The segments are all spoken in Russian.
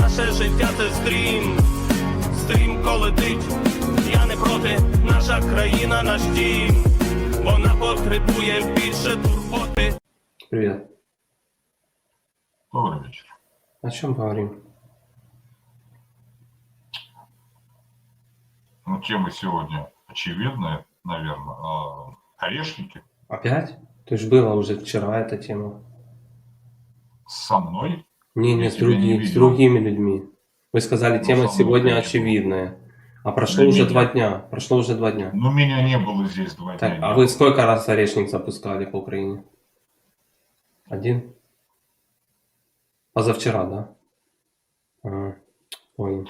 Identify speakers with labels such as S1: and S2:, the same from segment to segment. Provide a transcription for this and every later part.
S1: Наше життя це стрім, стрімко летить. Я не проти, наша країна наш дім. Вона потребує більше турботи.
S2: Привет.
S3: Добрый вечер.
S2: О чем поговорим?
S3: Ну, тема сегодня очевидная, наверное. А, орешники
S2: Опять? Ты ж была уже вчера эта тема.
S3: со мной.
S2: Не, не, с,
S3: тебя не
S2: други- с другими людьми. Вы сказали,
S3: Ну,
S2: тема сегодня
S3: конечно.
S2: очевидная. А прошло
S3: Для
S2: уже
S3: меня.
S2: два дня. Прошло уже два дня.
S3: Но меня не было здесь два
S2: Так,
S3: дня.
S2: а вы сколько раз орешник запускали по Украине? Один? Позавчера, да? А, понял.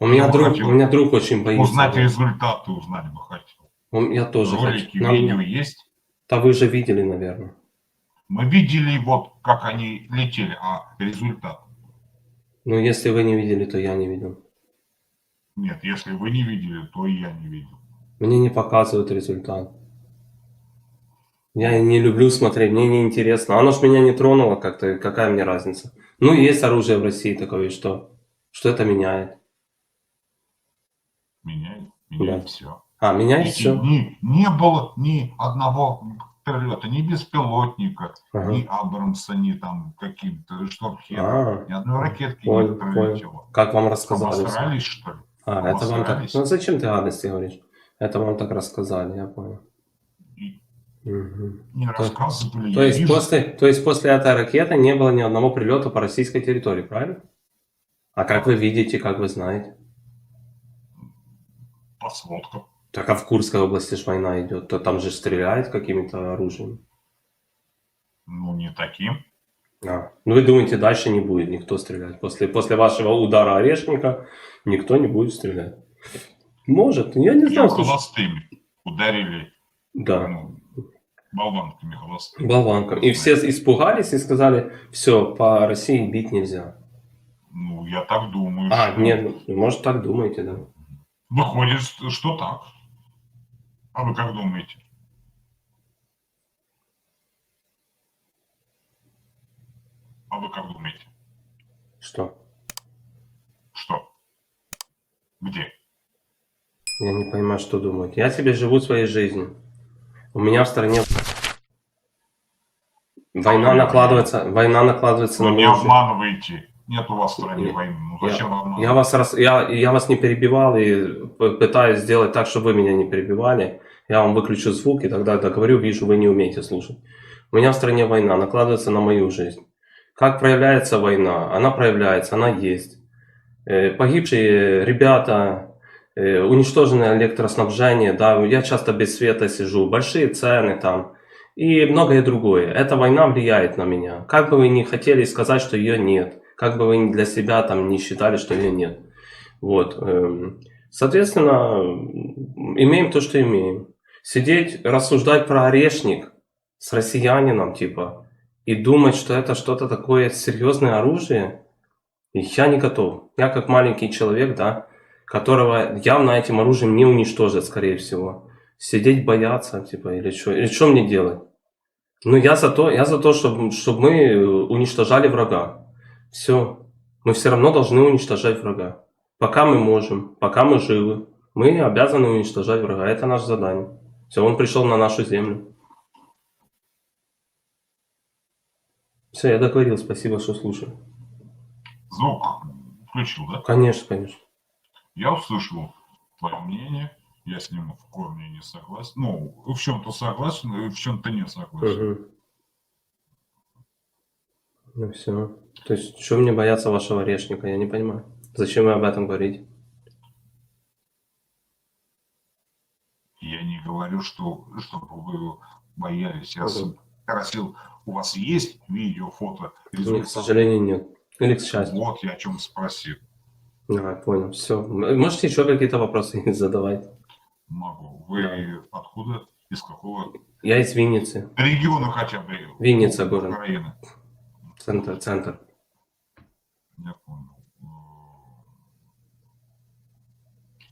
S2: У меня,
S3: Ну,
S2: друг,
S3: хотел
S2: у меня друг очень боится.
S3: Узнать результаты узнать бы хотел.
S2: Я тоже
S3: Ролики,
S2: хочу. Нам-
S3: видео есть.
S2: Да вы же видели, наверное.
S3: Мы видели вот, как они летели, а результат.
S2: Но если вы не видели, то я не видел.
S3: Нет, если вы не видели, то и я не видел.
S2: Мне не показывают результат. Я не люблю смотреть, мне не интересно. Оно ж меня не тронуло как-то, какая мне разница? Ну, есть оружие в России такое, и что? Что это меняет?
S3: Меняет, меняет
S2: Да.
S3: все.
S2: А, меняет все?
S3: Не, не было ни одного прилета, ни беспилотника,
S2: Ага.
S3: ни Абрамса, ни там каким-то штурмхера.
S2: А,
S3: Ни одной ракетки
S2: понял,
S3: не пролетело.
S2: как вам рассказали?
S3: Обосрались, что ли?
S2: А, это вам так... Ну, зачем ты гадости говоришь? Это вам так рассказали, я понял. Мгм.
S3: не рассказывали.
S2: То
S3: я
S2: есть,
S3: вижу.
S2: после, то есть после этой ракеты не было ни одного прилета по российской территории, правильно? А как вы видите, как вы знаете?
S3: по сводкам.
S2: Так а в Курской области ж война идет, то там же стреляют какими-то оружием.
S3: Ну, не таким.
S2: А, ну вы думаете, дальше не будет никто стрелять? После, после вашего удара орешника никто не будет стрелять? Может, я не
S3: Я
S2: знаю. слушай.
S3: холостыми ударили
S2: Да,
S3: ну, болванками холостыми.
S2: болванком. И все испугались и сказали, все, по России бить нельзя.
S3: Ну, я так думаю.
S2: А,
S3: что-
S2: нет, может так думаете, да?
S3: Выходит, что так. А вы как думаете? А вы как думаете?
S2: Что?
S3: Что? Где?
S2: Я не понимаю, что думаете. Я себе живу своей жизнью. У меня в стране война накладывается, война накладывается
S3: Вы
S2: на жизнь.
S3: обманываете. Нет у вас в стране
S2: Я-
S3: войны. Ну зачем вам обманывать?
S2: Я вас, рас... я, я вас не перебивал и пытаюсь сделать так, чтобы вы меня не перебивали. Я вам выключу звук и тогда договорю, вижу, вы не умеете слушать. У меня в стране война накладывается на мою жизнь. Как проявляется война? Она проявляется, она есть. Э, Погибшие ребята, э, уничтоженное электроснабжение, да, я часто без света сижу, большие цены там и многое другое. Эта война влияет на меня. Как бы вы ни хотели сказать, что ее нет, как бы вы для себя там не считали, что ее нет. Вот. эм, Соответственно, имеем то, что имеем. Сидеть, рассуждать про орешник с россиянином, типа, и думать, что это что-то такое серьезное оружие, я не готов. Я как маленький человек, да, которого явно этим оружием не уничтожат, скорее всего. Сидеть бояться, типа, или что? Или что мне делать? Ну, я за то, я за то, чтобы, чтобы мы уничтожали врага. Все. Мы все равно должны уничтожать врага. Пока мы можем, пока мы живы, мы обязаны уничтожать врага. Это наше задание. Все, он пришел на нашу землю. Все, я договорил. Спасибо, что слушал.
S3: Звук включил, да?
S2: Конечно, конечно.
S3: Я услышал твое мнение. Я с ним в корне не согласен. Ну, в чем-то согласен, в чем-то не согласен.
S2: Мгм. Ну все. То есть, что мне бояться вашего орешника, я не понимаю. Зачем вы об этом говорите?
S3: Я не говорю, что чтобы вы боялись. Я спросил, у вас есть видео, фото,
S2: Нет, к сожалению, нет. Или к счастью.
S3: Вот я о чем спросил.
S2: А, понял. Все. Можете еще какие-то вопросы задавать?
S3: Могу. Вы откуда? Из какого
S2: Я из Винницы.
S3: региона хотя бы?
S2: Винница город.
S3: Украины.
S2: Центр, центр.
S3: Я понял.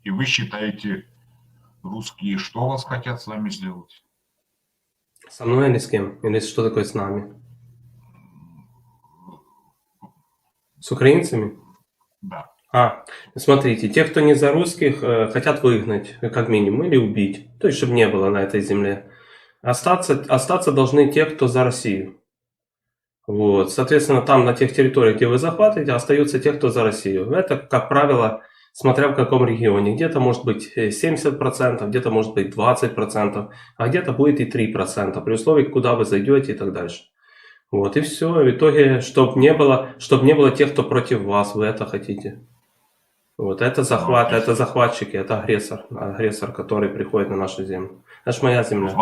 S3: И вы считаете, русские что вас хотят с вами сделать?
S2: Со мной или с кем? Или что такое с нами? С украинцами?
S3: Да.
S2: А, смотрите, те, кто не за русских, э, хотят выгнать, как минимум, или убить. То есть, чтобы не было на этой земле. Остаться, остаться должны те, кто за Россию. Вот, соответственно, там на тех территориях, где вы захватываете, остаются те, кто за Россию. Это, как правило, смотря в каком регионе. Где-то может быть э, 70%, где-то может быть 20%, а где-то будет и 3%, при условии, куда вы зайдете и так дальше. Вот, и все. В итоге, чтобы не было, чтобы не было тех, кто против вас, вы это хотите. Вот, это захват,
S3: Ну,
S2: это захватчики, это агрессор, агрессор, который приходит на нашу землю. Это ж моя земля.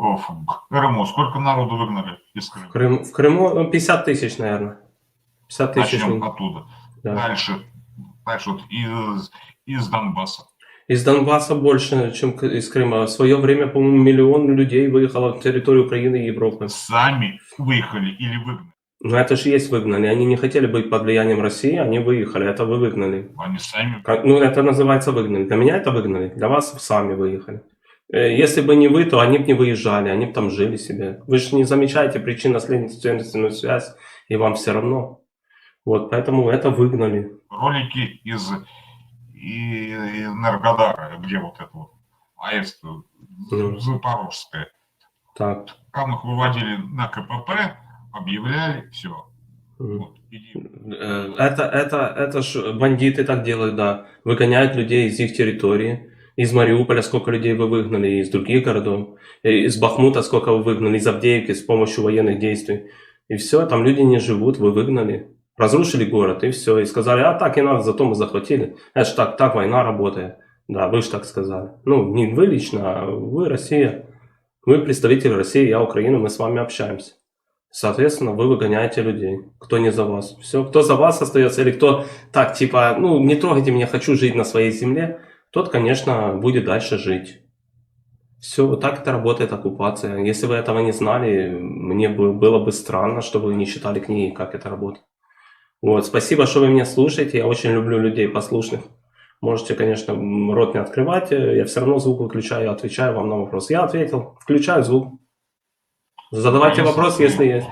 S3: В Крыму сколько народу выгнали из
S2: В,
S3: Крыма?
S2: Крым, в Крыму ну, 50 тысяч, наверное. 50 тысяч.
S3: Начнем оттуда.
S2: да.
S3: Дальше. Дальше вот из, из Донбасса.
S2: Из Донбасса больше, чем из Крыма. В свое время, по-моему, миллион людей выехало в территорию Украины и Европы.
S3: Сами выехали или выгнали?
S2: Но это же есть выгнали. Они не хотели быть под влиянием России, они выехали. Это вы выгнали.
S3: Они сами.
S2: Как- Ну, это называется выгнали. Для меня это выгнали. Для вас сами выехали. Э, Если бы не вы, то они бы не выезжали, они бы там жили себе. Вы же не замечаете причинно-следственную связь, и вам все равно. Вот, поэтому это выгнали.
S3: Ролики из и- Энергодара, где вот это вот АЭС
S2: Мгм.
S3: Запорожская.
S2: Так.
S3: Там их выводили на КПП, объявляли, все. Вот, иди.
S2: Э, Это, это, это ж бандиты так делают, да. Выгоняют людей из их территории. Из Мариуполя сколько людей вы выгнали, из других городов. Э, Из Бахмута сколько вы выгнали, из Авдеевки с помощью военных действий. И все, там люди не живут, вы выгнали. Разрушили город, и все. И сказали, а так и надо, зато мы захватили. Это ж так, так война работает. Да, вы же так сказали. Ну, не вы лично, а вы Россия. Вы представитель России, я Украина, мы с вами общаемся. Соответственно, вы выгоняете людей. Кто не за вас. Все, кто за вас остается, или кто так, типа, ну, не трогайте меня, хочу жить на своей земле, тот, конечно, будет дальше жить. Все, так это работает оккупация. Если вы этого не знали, мне бы, было бы странно, что вы не читали книги, как это работает. Вот, спасибо, что вы меня слушаете. Я очень люблю людей послушных. Можете, конечно, рот не открывать, я все равно звук выключаю, отвечаю вам на вопрос. Я ответил, включаю звук. Задавайте
S3: Конечно,
S2: вопрос,
S3: ты-
S2: если есть.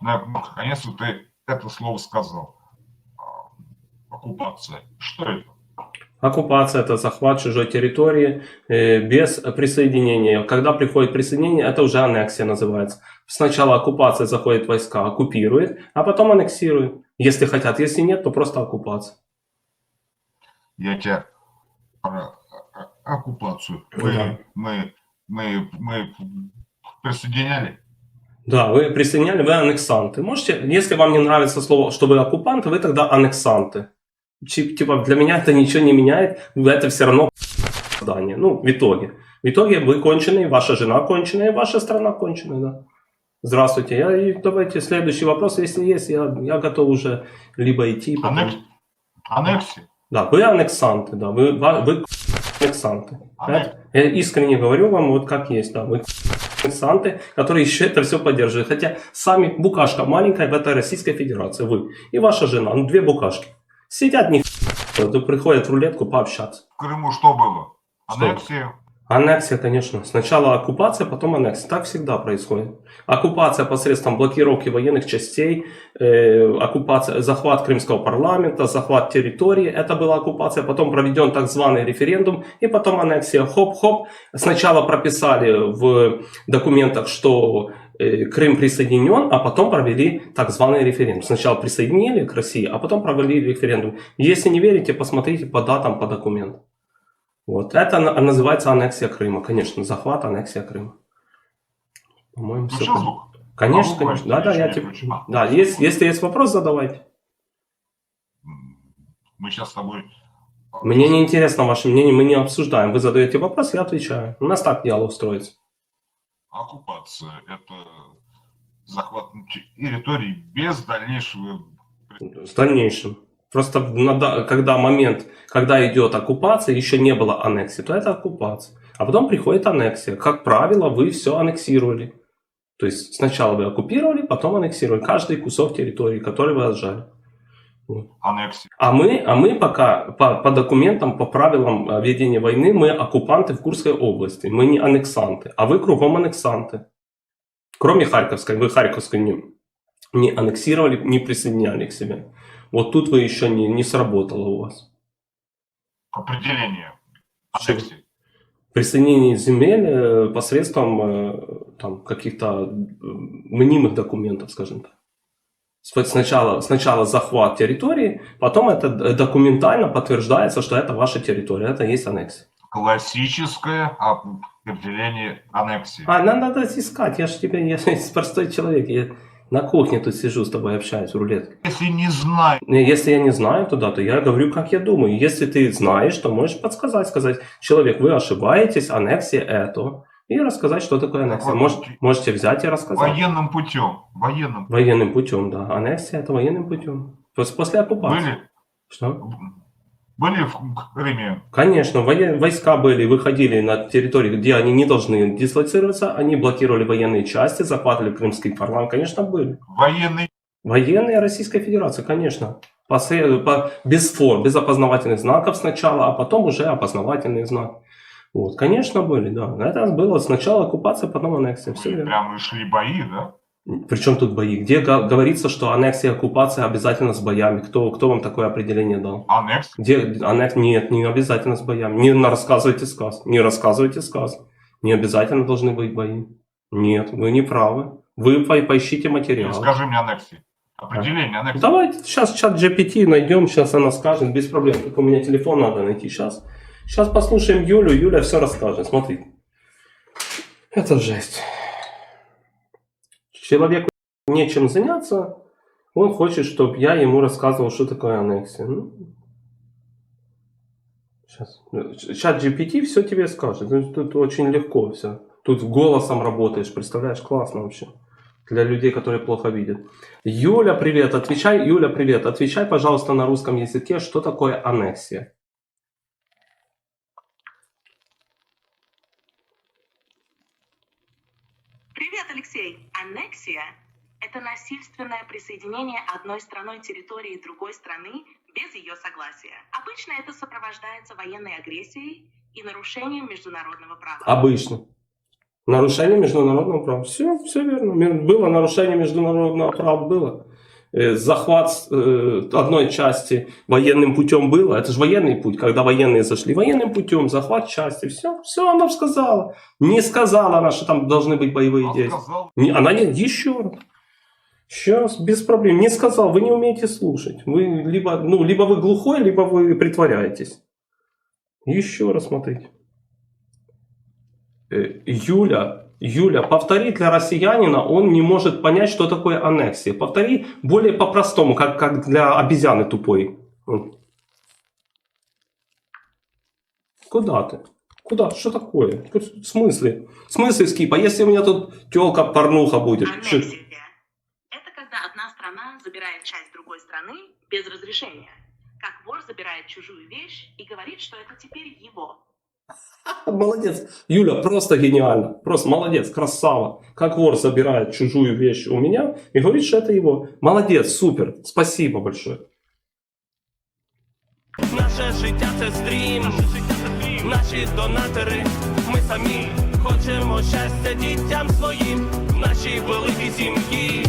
S3: На- Наконец-то ты это слово сказал. А, Оккупация. Что это?
S2: Оккупация – это захват чужой территории э, без присоединения. Когда приходит присоединение, это уже аннексия называется. Сначала оккупация заходит войска, оккупирует, а потом аннексирует. Если хотят, если нет, то просто оккупация.
S3: Я тебя про оккупацию. Мы,
S2: Ага.
S3: мы, мы, мы присоединяли.
S2: Да, вы присоединяли, вы аннексанты. Можете, если вам не нравится слово, что вы оккупанты, вы тогда аннексанты. Типа для меня это ничего не меняет, это все равно здание. Ну, в итоге. В итоге вы конченые, ваша жена конченая, ваша страна конченая, да. Здравствуйте. Я, и давайте следующий вопрос, если есть, я, я готов уже либо идти, потом-
S3: Аннекс... Аннексия.
S2: Да, вы аннексанты, да, вы, вы аннексанты.
S3: Аннек-
S2: Я искренне говорю вам, вот как есть, да, вы аннексанты, которые еще это все поддерживают. Хотя сами букашка маленькая в этой Российской Федерации, вы и ваша жена, ну две букашки. Сидят, не приходят в рулетку пообщаться.
S3: В Крыму что было? Аннексия.
S2: Аннексия, конечно. Сначала оккупация, потом аннексия. Так всегда происходит. Оккупация посредством блокировки военных частей, э, оккупация, захват крымского парламента, захват территории. Это была оккупация. Потом проведен так званый референдум. И потом аннексия. Хоп-хоп. Сначала прописали в документах, что Крым присоединен, а потом провели так званый референдум. Сначала присоединили к России, а потом провели референдум. Если не верите, посмотрите по датам, по документам. Вот. Это на- называется аннексия Крыма. Конечно, захват, аннексия Крыма. По-моему, все.
S3: Включил звук?
S2: Конечно,
S3: А,
S2: конечно. Да, да, я типа.
S3: А.
S2: Да, есть, если есть вопрос, задавайте.
S3: Мы сейчас с тобой...
S2: Мне не интересно ваше мнение, мы не обсуждаем. Вы задаете вопрос, я отвечаю. У нас так диалог строится.
S3: Оккупация – это захват территории без дальнейшего...
S2: В дальнейшем. Просто надо- когда момент, когда идет оккупация, еще не было аннексии, то это оккупация. А потом приходит аннексия. Как правило, вы все аннексировали. То есть сначала вы оккупировали, потом аннексировали каждый кусок территории, который вы отжали.
S3: Аннексия.
S2: А мы, а мы пока по, по документам, по правилам э, ведения войны, мы оккупанты в Курской области. Мы не аннексанты, а вы кругом аннексанты. Кроме Харьковской, вы Харьковскую не, не аннексировали, не присоединяли к себе. Вот тут вы еще не, не сработало у вас.
S3: Определение. Аннексии.
S2: Присоединение земель э, посредством э, там, каких-то мнимых документов, скажем так. Сначала, сначала захват территории, потом это документально подтверждается, что это ваша территория, это есть аннексия.
S3: Классическое определение аннексии.
S2: А, надо, надо искать, я же тебе, я простой человек, я на кухне тут сижу с тобой общаюсь в рулетке.
S3: Если не знаю,
S2: Если я не знаю туда, то я говорю, как я думаю. Если ты знаешь, то можешь подсказать, сказать, человек, вы ошибаетесь, аннексия это. И рассказать, что такое аннексия. Может, можете взять и рассказать.
S3: военным путем, военным
S2: Военным путем, да. Аннексия это военным путем. Пос- После оккупации.
S3: были,
S2: Что?
S3: были в Крыме
S2: Конечно, воен- войска были, выходили на территории, где они не должны дислоцироваться, они блокировали военные части, захватывали Крымский парламент, конечно, были.
S3: военный
S2: Военные Российской Федерации, конечно. По, по- без форм, без опознавательных знаков сначала, а потом уже опознавательный знак. Вот, конечно, были, да. Это было сначала оккупация, потом аннексия. Все верно.
S3: прямо шли бои, да?
S2: Причем тут бои? Где го- говорится, что аннексия и оккупация обязательно с боями? Кто, кто вам такое определение дал?
S3: Аннекс.
S2: Где аннекс? Нет, не обязательно с боями. Не на- рассказывайте сказ. Не рассказывайте сказ. Не обязательно должны быть бои. Нет, вы не правы. Вы по- поищите материал.
S3: Скажи мне аннексии. Определение аннексии.
S2: Давайте сейчас чат GPT найдем, сейчас она скажет, без проблем. Только у меня телефон надо найти сейчас. Сейчас послушаем Юлю, Юля все расскажет. Смотрите. Это жесть. Человеку нечем заняться, он хочет, чтобы я ему рассказывал, что такое аннексия. Ну, сейчас. Чат GPT все тебе скажет. Ну, Тут очень легко все. Тут голосом работаешь, представляешь, классно вообще. Для людей, которые плохо видят. Юля, привет, отвечай, Юля, привет, отвечай, пожалуйста, на русском языке, что такое аннексия?
S4: Алексей. Аннексия – это насильственное присоединение одной страной территории другой страны без ее согласия. Обычно это сопровождается военной агрессией и нарушением международного права.
S2: Обычно. Нарушение международного права. Все, все верно. Было нарушение международного права, было. Захват одной части военным путем было. Это же военный путь, когда военные зашли. Военным путем, захват части. Все, все она сказала. Не сказала она, что там должны быть боевые
S3: Он
S2: действия.
S3: сказал,
S2: она не, еще раз. Сейчас, без проблем. Не сказал, вы не умеете слушать. Вы либо, ну, либо вы глухой, либо вы притворяетесь. Еще раз смотрите. Э, Юля, Юля, повтори для россиянина, он не может понять, что такое аннексия. Повтори более по-простому, как, как для обезьяны тупой. Куда ты? Куда? Что такое? В смысле? В смысле, Скип? А если у меня тут телка порнуха будет?
S4: Аннексия – это когда одна страна забирает часть другой страны без разрешения. Как вор забирает чужую вещь и говорит, что это теперь его.
S2: Молодец. Юля, просто гениально. Просто молодец, красава. Как вор забирает чужую вещь у меня и говорит, что это его. Молодец, супер. Спасибо большое.
S1: Наше життя це стрім, наші донатори, ми самі хочемо щастя дітям своїм, в нашій великій сім'ї.